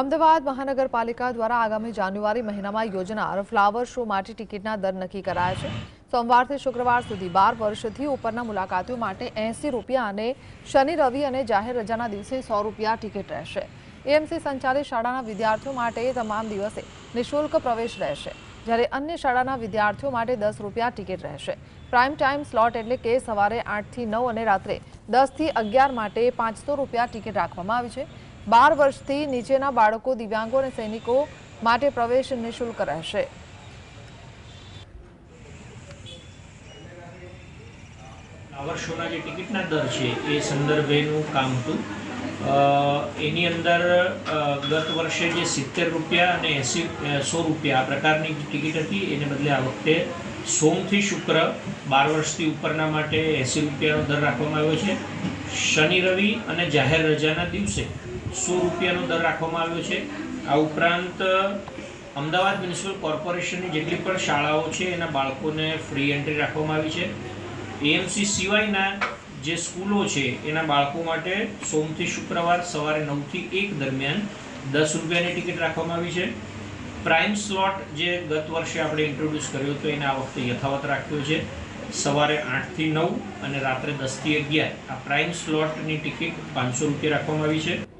અમદાવાદ મહાનગરપાલિકા દ્વારા આગામી જાન્યુઆરી મહિનામાં યોજનાર ફ્લાવર શો માટે ટિકિટના દર નક્કી કરાયા છે. સોમવારથી શુક્રવાર સુધી બાર વર્ષથી ઉપરના મુલાકાતીઓ માટે એંસી રૂપિયા અને શનિ, રવિ અને જાહેર રજાના દિવસે સો રૂપિયા ટિકિટ રહેશે. એએમસી સંચાલિત શાળાના વિદ્યાર્થીઓ માટે તમામ દિવસે નિઃશુલ્ક પ્રવેશ રહેશે. જ્યારે અન્ય શાળાના વિદ્યાર્થીઓ માટે દસ રૂપિયા ટિકિટ રહેશે. પ્રાઇમ ટાઈમ સ્લોટ એટલે કે સવારે આઠથી નવ અને રાત્રે દસથી અગિયાર માટે પાંચસો રૂપિયા ટિકિટ રાખવામાં આવી છે. બાર વર્ષથી નીચેના બાળકો, દિવ્યાંગો અને સૈનિકો માટે પ્રવેશ નિઃશુલ્ક રહેશે. વર્ષોના જે ટિકિટના દર છે, એ સંદર્ભેનું કામ હતું. એની અંદર ગત વર્ષે જે સિત્તેર રૂપિયા અને એંસી સો રૂપિયા આ પ્રકારની જે ટિકિટ હતી, એને બદલે આ વખતે સોમથી શુક્ર બાર વર્ષથી ઉપરના માટે એંસી રૂપિયાનો દર રાખવામાં આવ્યો છે. શનિ રવિ અને જાહેર રજાના દિવસે સો રૂપિયાનો દર રાખવામાં આવ્યો છે. આ ઉપરાંત, અમદાવાદ મ્યુનિસિપલ કોર્પોરેશનની જેટલી પણ શાળાઓ છે, એના બાળકોને ફ્રી એન્ટ્રી રાખવામાં આવી છે. એએમસી સિવાયના જે સ્કૂલો છે, એના બાળકો માટે સોમથી શુક્રવાર સવારે નવથી એક દરમિયાન દસ રૂપિયાની ટિકિટ રાખવામાં આવી છે. પ્રાઇમ સ્લોટ જે ગત વર્ષે આપણે ઇન્ટ્રોડ્યુસ કર્યો હતો, એને આ વખતે યથાવત રાખ્યો છે. સવારે આઠથી નવ અને રાત્રે દસથી અગિયાર આ પ્રાઇમ સ્લોટની ટિકિટ પાંચસો રૂપિયા રાખવામાં આવી છે.